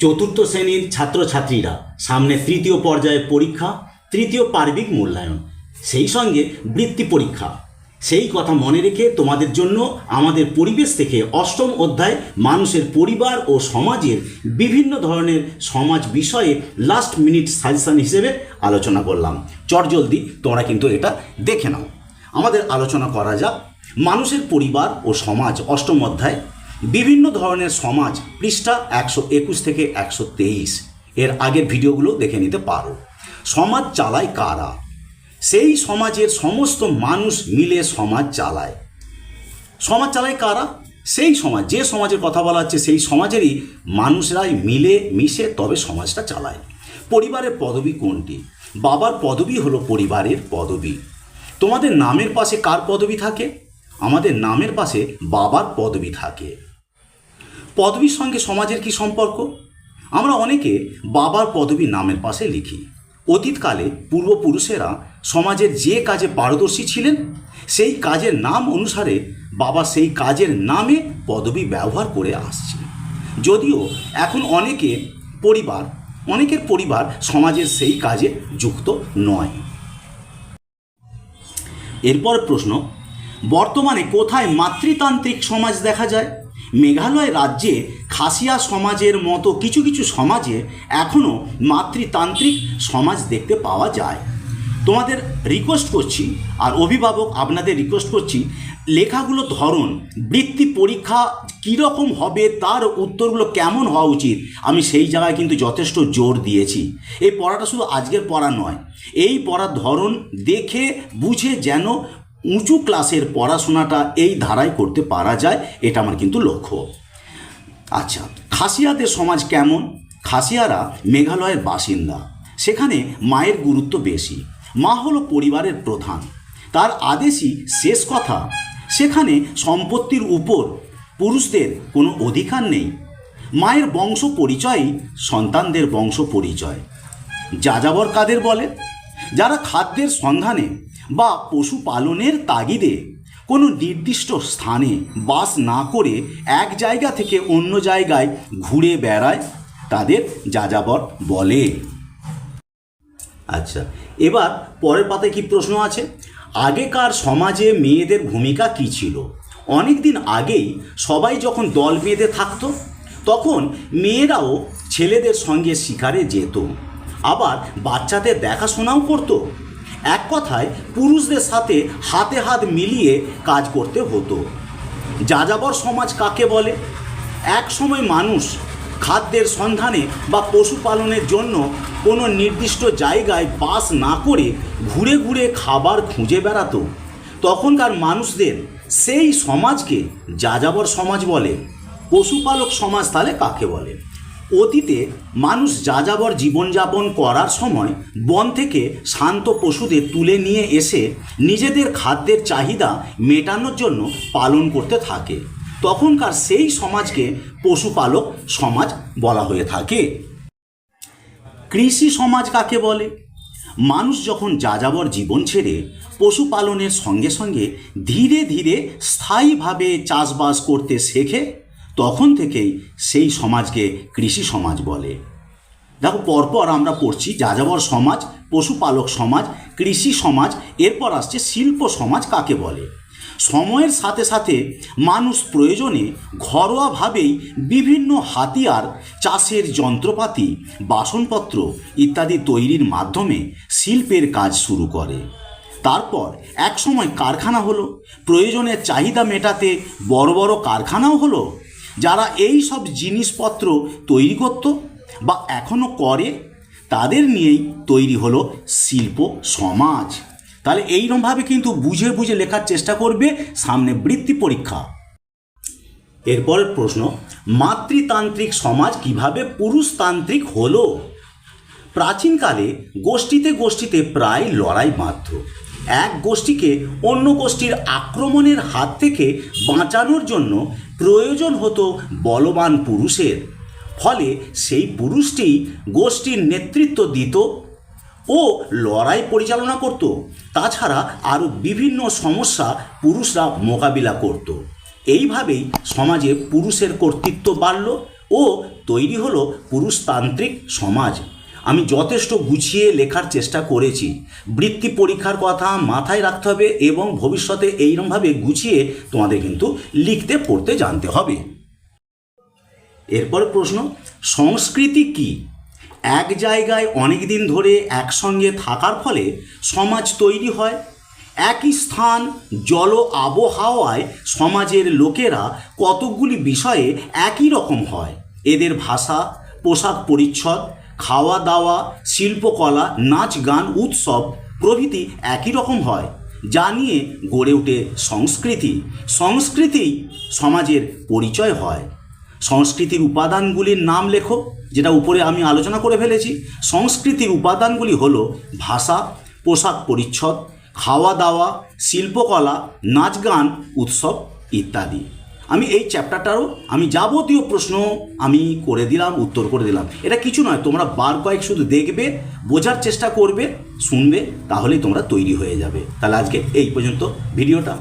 চতুর্থ শ্রেণির ছাত্রছাত্রীরা সামনে তৃতীয় পর্যায়ের পরীক্ষা, তৃতীয় পার্বিক মূল্যায়ন, সেই সঙ্গে বৃত্তি পরীক্ষা। সেই কথা মনে রেখে তোমাদের জন্য আমাদের পরিবেশ থেকে অষ্টম অধ্যায় মানুষের পরিবার ও সমাজের বিভিন্ন ধরনের সমাজ বিষয়ে লাস্ট মিনিট সাজেশন হিসেবে আলোচনা করলাম। চটজলদি তোমরা কিন্তু এটা দেখে নাও। আমাদের আলোচনা করা যাক। মানুষের পরিবার ও সমাজ অষ্টম অধ্যায় বিভিন্ন ধরনের সমাজ, পৃষ্ঠা একশো একুশ থেকে একশো তেইশ। এর আগের ভিডিওগুলো দেখে নিতে পারো। সমাজ চালায় কারা? সেই সমাজের সমস্ত মানুষ মিলে সমাজ চালায়। সমাজ চালায় কারা? সেই সমাজ, যে সমাজের কথা বলা হচ্ছে, সেই সমাজেরই মানুষরাই মিলে মিশে তবে সমাজটা চালায়। পরিবারের পদবি কোনটি? বাবার পদবি হলো পরিবারের পদবি। তোমাদের নামের পাশে কার পদবি থাকে? আমাদের নামের পাশে বাবার পদবি থাকে। পদবীর সঙ্গে সমাজের কি সম্পর্ক? আমরা অনেকে বাবার পদবী নামের পাশে লিখি। অতীতকালে পূর্বপুরুষেরা সমাজের যে কাজে পারদর্শী ছিলেন, সেই কাজের নাম অনুসারে বাবা সেই কাজের নামে পদবী ব্যবহার করে আসছে যদিও এখন অনেকে পরিবার, অনেকের পরিবার সমাজের সেই কাজে যুক্ত নয়। এরপর প্রশ্ন, বর্তমানে কোথায় মাতৃতান্ত্রিক সমাজ দেখা যায়? মেঘালয় রাজ্যে খাসিয়া সমাজের মতো কিছু কিছু সমাজে এখনও মাতৃতান্ত্রিক সমাজ দেখতে পাওয়া যায়। তোমাদের রিকোয়েস্ট করছি, আর অভিভাবক আপনাদের রিকোয়েস্ট করছি, লেখাগুলো ধরন, বৃত্তি পরীক্ষা কীরকম হবে, তার উত্তরগুলো কেমন হওয়া উচিত? আমি সেই জায়গায় কিন্তু যথেষ্ট জোর দিয়েছি। এই পড়াটা শুধু আজকের পড়া নয়, এই পড়ার ধরন, দেখে, বুঝে যেন উঁচু ক্লাসের পড়াশোনাটা এই ধারায় করতে পারা যায়, এটা আমার কিন্তু লক্ষ্য। আচ্ছা খাসিয়াদের সমাজ কেমন? খাসিয়ারা মেঘালয়ের বাসিন্দা। সেখানে মায়ের গুরুত্ব বেশি। মা হলো পরিবারের প্রধান। তার আদেশই শেষ কথা। সেখানে সম্পত্তির উপর পুরুষদের কোনো অধিকার নেই। মায়ের বংশ পরিচয়ই সন্তানদের বংশ পরিচয়। যাযাবর কাদের বলে? যারা খাদ্যের সন্ধানে বা পশুপালনের তাগিদে কোনো নির্দিষ্ট স্থানে বাস না করে এক জায়গা থেকে অন্য জায়গায় ঘুরে বেড়ায়, তাদের যাযাবর বলে। আচ্ছা এবার পরের পাতায় কি প্রশ্ন আছে? আগেকার সমাজে মেয়েদের ভূমিকা কী ছিল? অনেক দিন আগেই সবাই যখন দল বেঁধে থাকতো, তখন মেয়েরাও ছেলেদের সঙ্গে শিকারে যেত, আবার বাচ্চাদের দেখাশোনাও করতো। এক কথায়, পুরুষদের সাথে হাতে হাত মিলিয়ে কাজ করতে হতো। যাযাবর সমাজ কাকে বলে? এক সময় মানুষ খাদ্যের সন্ধানে বা পশুপালনের জন্য কোনো নির্দিষ্ট জায়গায় বাস না করে ঘুরে ঘুরে খাবার খুঁজে বেড়াতো। তখনকার মানুষদের সেই সমাজকে যাযাবর সমাজ বলে। পশুপালক সমাজ তাহলে কাকে বলে? অতীতে মানুষ যাযাবর জীবনযাপন করার সময় বন থেকে শান্ত পশুদের তুলে নিয়ে এসে নিজেদের খাদ্যের চাহিদা মেটানোর জন্য পালন করতে থাকে। তখনকার সেই সমাজকে পশুপালক সমাজ বলা হয়ে থাকে। কৃষি সমাজ কাকে বলে? মানুষ যখন যাযাবর জীবন ছেড়ে পশুপালনের সঙ্গে সঙ্গে ধীরে ধীরে স্থায়ীভাবে চাষবাস করতে শেখে তখন থেকেই সেই সমাজকে কৃষি সমাজ বলে। দেখো, পরপর আমরা পড়ছি যাযাবর সমাজ, পশুপালক সমাজ, কৃষি সমাজ, এরপর আসছে শিল্প সমাজ কাকে বলে? সময়ের সাথে সাথে মানুষ প্রয়োজনে ঘরোয়াভাবেই বিভিন্ন হাতিয়ার, চাষের যন্ত্রপাতি, বাসনপত্র ইত্যাদি তৈরির মাধ্যমে শিল্পের কাজ শুরু করে। তারপর এক সময় কারখানা হলো। প্রয়োজনের চাহিদা মেটাতে বড় বড় কারখানাও হলো। যারা এই সব জিনিসপত্র তৈরি করত বা এখনও করে, তাদের নিয়েই তৈরি হলো শিল্প সমাজ। তাহলে এইরমভাবে কিন্তু বুঝে বুঝে লেখার চেষ্টা করবে সামনে বৃত্তি পরীক্ষা। এরপরের প্রশ্ন, মাতৃতান্ত্রিক সমাজ কীভাবে পুরুষতান্ত্রিক হলো? প্রাচীনকালে গোষ্ঠীতে গোষ্ঠীতে প্রায় লড়াই মাত্র এক গোষ্ঠীকে অন্য গোষ্ঠীর আক্রমণের হাত থেকে বাঁচানোর জন্য প্রয়োজন হতো বলবান পুরুষের। ফলে সেই পুরুষটি গোষ্ঠীর নেতৃত্ব দিত ও লড়াই পরিচালনা করত। তাছাড়া আরও বিভিন্ন সমস্যা পুরুষরা মোকাবিলা করত। এইভাবেই সমাজে পুরুষের কর্তৃত্ব বাড়ল ও তৈরি হলো পুরুষতান্ত্রিক সমাজ। আমি যথেষ্ট গুছিয়ে লেখার চেষ্টা করেছি। বৃত্তি পরীক্ষার কথা মাথায় রাখতে হবে এবং ভবিষ্যতে এইরকমভাবে গুছিয়ে তোমাদের কিন্তু লিখতে, পড়তে জানতে হবে। এরপর প্রশ্ন, সংস্কৃতি কি? এক জায়গায় অনেক দিন ধরে একসঙ্গে থাকার ফলে সমাজ তৈরি হয়। একই স্থান, জল আবহাওয়ায় সমাজের লোকেরা কতকগুলি বিষয়ে একই রকম হয়। এদের ভাষা, পোশাক পরিচ্ছদ খাওয়া দাওয়া শিল্পকলা নাচ গান উৎসব প্রভৃতি একই রকম হয়, যা নিয়ে গড়ে ওঠে সংস্কৃতি। সংস্কৃতি সমাজের পরিচয় হয়। সংস্কৃতির উপাদানগুলির নাম লেখো, যেটা উপরে আমি আলোচনা করে ফেলেছি। সংস্কৃতির উপাদানগুলি হলো ভাষা, পোশাক পরিচ্ছদ খাওয়া দাওয়া শিল্পকলা নাচ গান উৎসব ইত্যাদি। আমি এই চ্যাপ্টারটারও আমি যাবতীয় প্রশ্ন আমি করে দিলাম, উত্তর করে দিলাম। এটা কিছু নয়, তোমরা বার কয়েক শুধু দেখবে, বোঝার চেষ্টা করবে, শুনবে, তাহলেই তোমরা তৈরি হয়ে যাবে। তাহলে আজকে এই পর্যন্ত, ভিডিওটা